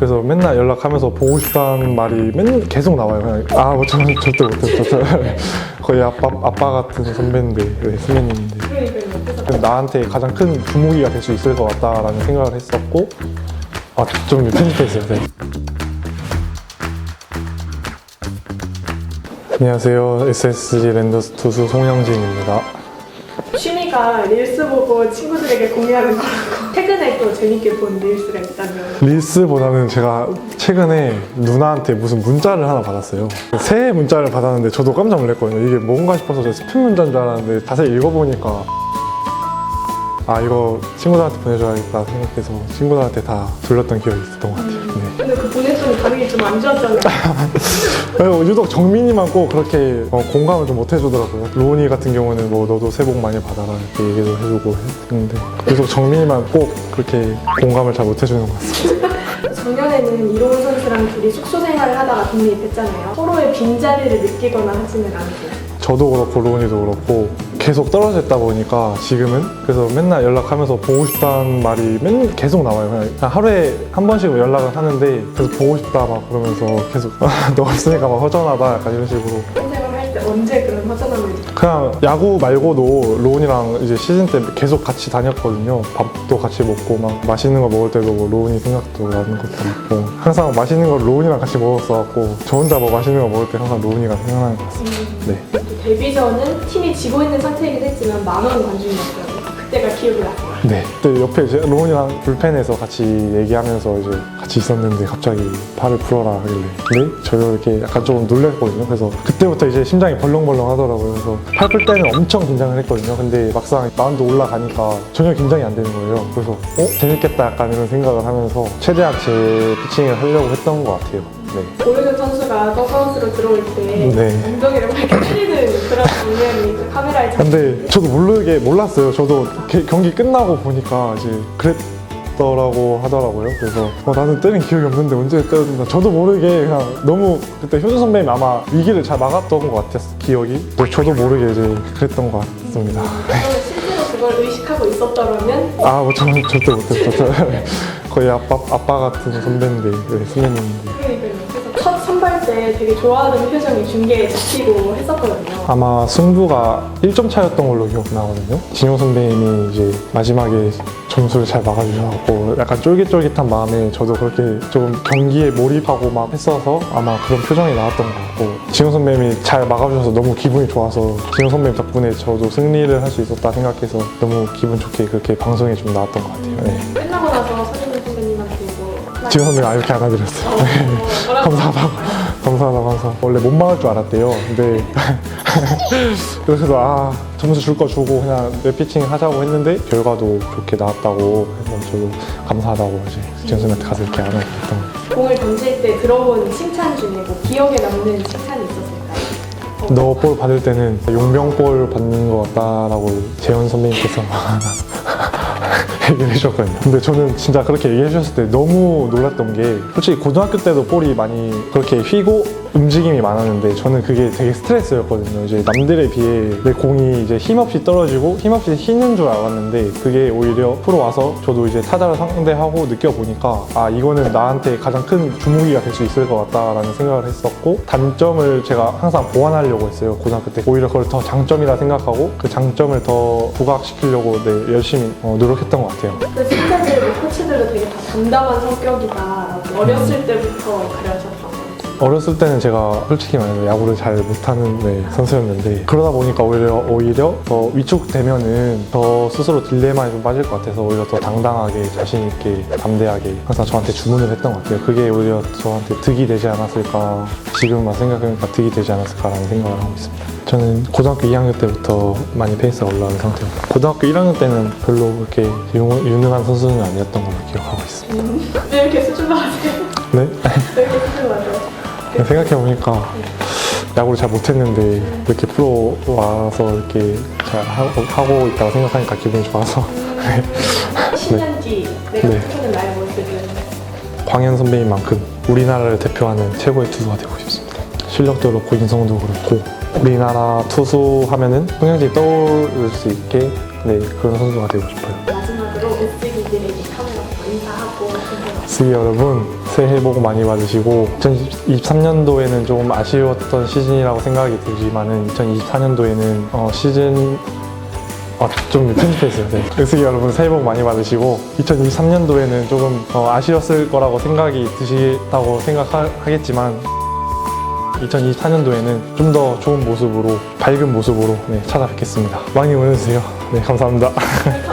그래서 맨날 연락하면서 보고 싶다는 말이 맨 계속 나와요. 그냥 아, 뭐 저는 절대 못해요. 저 거의 아빠 아빠 같은 선배인데, 네, 선배님인데. 나한테 가장 큰 주목이가 될 수 있을 것 같다라는 생각을 했었고 아 좀 편집했어요. 네. 안녕하세요. SSG 랜더스 투수 송영진입니다. 취미가 릴스 보고 친구들에게 공유하는 거라고 최근에 또 재밌게 본 릴스가 있다면 릴스보다는 제가 최근에 누나한테 무슨 문자를 하나 받았어요. 새해 문자를 받았는데 저도 깜짝 놀랐거든요. 이게 뭔가 싶어서 제가 스팸 문자인 줄 알았는데 자세히 읽어보니까 아 이거 친구들한테 보내줘야겠다 생각해서 친구들한테 다 돌렸던 기억이 있었던 것 같아요. 네. 근데 그 반응이 좀 안 좋았잖아요. 그리고 유독 정민이만 꼭 그렇게 어, 공감을 좀 못 해주더라고요. 로운이 같은 경우는 뭐 너도 새해 복 많이 받아라 이렇게 얘기도 해주고 했는데 유독 정민이만 꼭 그렇게 공감을 잘 못 해주는 것 같습니다. 작년에는 이로운 선수랑 둘이 숙소 생활을 하다가 독립했잖아요. 서로의 빈자리를 느끼거나 하지는 않으세요. 저도 그렇고 로운이도 그렇고 계속 떨어져 있다 보니까 지금은 그래서 맨날 연락하면서 보고 싶다는 말이 맨 계속 나와요. 그냥 하루에 한 번씩 연락을 하는데 계속 보고 싶다 막 그러면서 계속 너 없으니까 막 허전하다 약간 이런 식으로 할 때 언제 그런 느끼세요? 그냥 야구 말고도 로운이랑 이제 시즌 때 계속 같이 다녔거든요. 밥도 같이 먹고 막 맛있는 거 먹을 때도 뭐 로운이 생각도 나는 것도 있고 항상 맛있는 걸 로운이랑 같이 먹었어갖고 저 혼자 뭐 맛있는 거 먹을 때 항상 로운이가 생각나는 것 같습니다. 네. 또 데뷔 전은 팀이 지고 있는 상태이긴 했지만 만원 관중이었어요. 그때가 기억이 나요. 네. 그때 옆에 이제 로운이랑 불펜에서 같이 얘기하면서 이제 같이 있었는데 갑자기 팔을 풀어라 하길래 근데 저도 이렇게 약간 조금 놀랬거든요. 그래서 그때부터 이제 심장이 벌렁벌렁 하더라고요. 그래서 팔 풀 때는 엄청 긴장을 했거든요. 근데 막상 마운드 올라가니까 전혀 긴장이 안 되는 거예요. 그래서 어? 재밌겠다 약간 이런 생각을 하면서 최대한 제 피칭을 하려고 했던 것 같아요. 네. 오르전 선수가 더그아웃으로 들어올 때 네. 엉덩이를 막 이렇게 때리는 그 카메라에 잡 근데 저도 모르게 몰랐어요. 저도 게- 경기 끝나고 보니까 이제 그랬더라고 하더라고요. 그래서 어, 나는 때린 기억이 없는데 언제 때렸나. 저도 모르게 그냥 너무 그때 효준 선배님 아마 위기를 잘 막았던 것 같았어 기억이. 또 저도 모르게 이제 그랬던 것 같습니다. 그러면 실제로 그걸 의식하고 있었더라면 아, 뭐 저는 절대 못했죠. 저 거의 아빠 아빠 같은 선배인데 네, 선배님인데. 때 되게 좋아하는 표정이 중계에 잡히고 했었거든요. 아마 승부가 1점 차였던 걸로 기억나거든요. 진영 선배님이 이제 마지막에 점수를 잘 막아주셔서 약간 쫄깃쫄깃한 마음에 저도 그렇게 조금 경기에 몰입하고 막 했어서 아마 그런 표정이 나왔던 것 같고 진영 선배님이 잘 막아주셔서 너무 기분이 좋아서 진영 선배님 덕분에 저도 승리를 할 수 있었다 생각해서 너무 기분 좋게 그렇게 방송에 좀 나왔던 것 같아요. 네. 끝나고 나서 서진우 선배님한테 뭐 진영 선배님 아 이렇게 안아드렸어요. 네. 뭐라고 감사하다고 감사하다고 항상 원래 못 막을 줄 알았대요. 근데 그래서 아 점수 줄 거 주고 그냥 내 피칭 하자고 했는데 결과도 좋게 나왔다고 해서 저도 감사하다고 이제 지현선한테 가서 이렇게 거예요. 공을 던질 때 들어본 칭찬 중에 뭐 기억에 남는 칭찬이 있었을까요? 너 볼 받을 때는 용병볼 받는 것 같다라고 재현 선배님께서 얘기를 해주셨거든요. 근데 저는 진짜 그렇게 얘기해 주셨을 때 너무 놀랐던 게 솔직히 고등학교 때도 볼이 많이 그렇게 휘고 움직임이 많았는데 저는 그게 되게 스트레스였거든요. 이제 남들에 비해 내 공이 이제 힘없이 떨어지고 힘없이 휘는 줄 알았는데 그게 오히려 프로 와서 저도 이제 타자를 상대하고 느껴보니까 아 이거는 나한테 가장 큰 주무기가 될 수 있을 것 같다라는 생각을 했었고 단점을 제가 항상 보완하려고 했어요. 고등학교 때 오히려 그걸 더 장점이라 생각하고 그 장점을 더 부각시키려고 네, 열심히 어, 노력했던 것 같아요. 그 선배들, 뭐 코치들도 되게 다 담담한 성격이다. 어렸을 때부터 거지. 어렸을 때는 제가 솔직히 말해서 야구를 잘 못하는 네, 선수였는데 그러다 보니까 오히려 오히려 더 위축되면은 저 스스로 딜레마에 좀 빠질 것 같아서 오히려 더 당당하게 자신 있게 담대하게 항상 저한테 주문을 했던 것 같아요. 그게 오히려 저한테 득이 되지 않았을까 지금만 생각해보니까 득이 되지 않았을까라는 생각을 하고 있습니다. 저는 고등학교 2학년 때부터 많이 페이스가 올라온 상태였고 고등학교 1학년 때는 별로 그렇게 유- 유능한 선수는 아니었던 걸로 기억하고 있습니다. 음, 왜 이렇게 수줍어하세요? 네? 왜 이렇게 수줍어하세요? 생각해보니까 야구를 잘 못했는데 이렇게 프로 와서 이렇게 잘 하고, 있다고 생각하니까 기분이 좋아서 10년 뒤 내가 네. 꿈꾸는 나의 모습은 광현 선배님만큼 우리나라를 대표하는 최고의 투수가 되고 싶습니다. 실력도 그렇고 인성도 그렇고 우리나라 투수 하면은 송영진이 떠오를 수 있게 네, 그런 선수가 되고 싶어요. 마지막으로 SB들에게 카메라 보고 인사하고. 스기 여러분 새해 복 많이 받으시고 2023년도에는 조금 아쉬웠던 시즌이라고 생각이 들지만은 2024년도에는 어, 시즌 아, 좀 편집했어요. 네. 스기 여러분 새해 복 많이 받으시고 2023년도에는 조금 어, 아쉬웠을 거라고 생각이 드시다고 생각하겠지만 2024년도에는 좀 더 좋은 모습으로 밝은 모습으로 네, 찾아뵙겠습니다. 많이 응원해주세요. 네. 감사합니다.